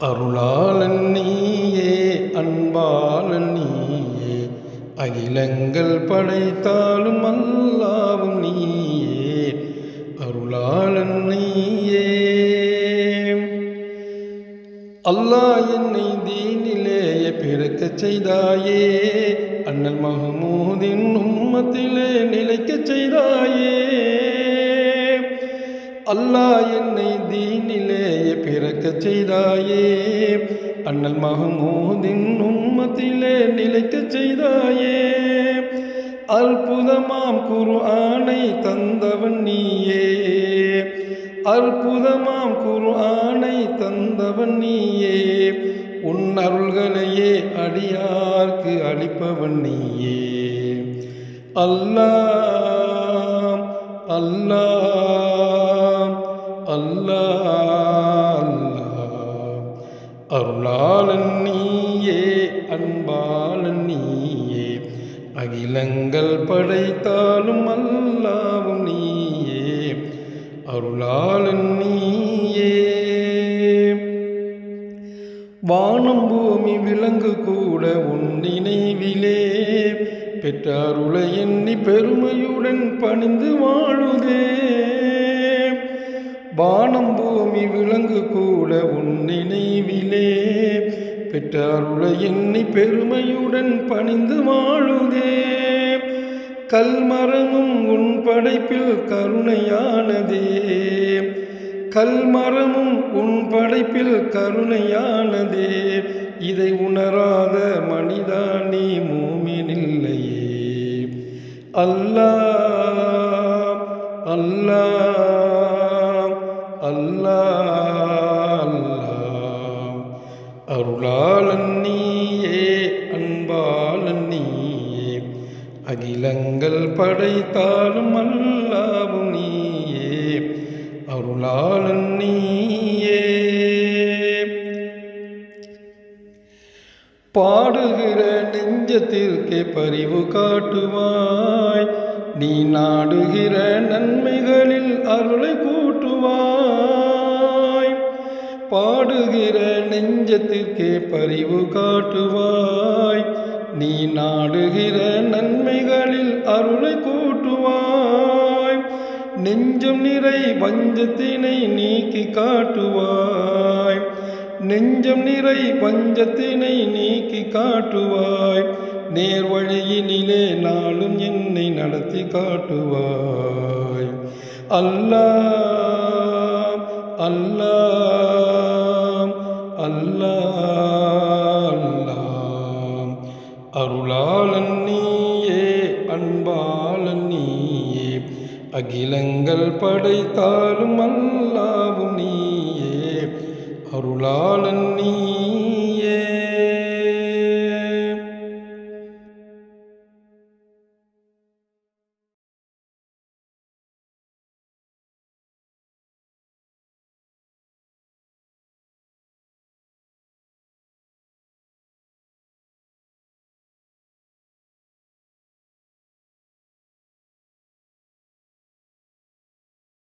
அருளாளன் நீயே அன்பாளன் நீயே அகிலங்கள் படைத்தாலும் அல்லாவும் நீயே அருளாளன் நீயே. அல்லாஹ் என்னை தீனிலேயே பிறக்க செய்தாயே அண்ணல் மகமூதின் உம்மத்திலே நிலைக்கச் செய்தாயே. அல்லாஹ் என்னை தீனிலேயே பிறக்க செய்தாயே. அண்ணல் மஹமூதின் உம்மத்திலே நிலைக்க செய்தாயே. அற்புதமாம் குரு ஆணை தந்தவன் நீயே. அற்புதமாம் குரு ஆணை தந்தவன் நீயே. உன் அருள்களையே அடியார்க்கு அளிப்பவன் நீயே. அல்லா அல்லா அல்லாம் அருளாளன் நீயே அன்பாளன் நீயே. அகிலங்கள் படைத்தாலும் அல்லாவும் நீயே. அருளாளன் நீயே. வானம் பூமி விலங்கு கூட உன் நினைவிலே. பெற்றாருளை எண்ணி பெருமையுடன் பணிந்து வாழுதே. வானம் பூமி விலங்கு கூட உன் நினைவிலே. பெற்றாருளை எண்ணி பெருமையுடன் பணிந்து வாழுதே. கல்மரமும் உன் படைப்பில் கருணையானதே. கல்மரமும் உன் படைப்பில் கருணையானதே. இதை உணராத மனிதா நீ மூமினில்லையே அல்லாஹ். அல்லாஹ் அல்லாஹ் அருளாளன் நீயே அன்பாளன் நீயே அகிலங்கள் படைத்தாலும் அல்லாவும் நீயே அருளாளன் நீயே. பாடுகிற நெஞ்சத்திற்கே பரிவு காட்டுவாய். நீ நாடுகிற நன்மைகளில் அருளை கூட்டுவாய். பாடுகிற நெஞ்சத்திற்கே பரிவு காட்டுவாய். நீ நாடுகிற நன்மைகளில் அருளை கூட்டுவாய். நெஞ்சம் நிறை பஞ்சத்தினை நீக்கி காட்டுவாய். நெஞ்சம் நிறை பஞ்சத்தினை நீக்கி காட்டுவாய். நேர் வழியினிலே நாளும் என்னை நடத்தி காட்டுவாய். அல்லாஹ் அல்லாஹ் அல்லாஹ் அல்லாஹ். அருளாளன் நீயே அன்பாளன் நீயே அகிலங்கள் படைத்தாலும் அல்லாவும் நீயே. அருளாளன் நீயே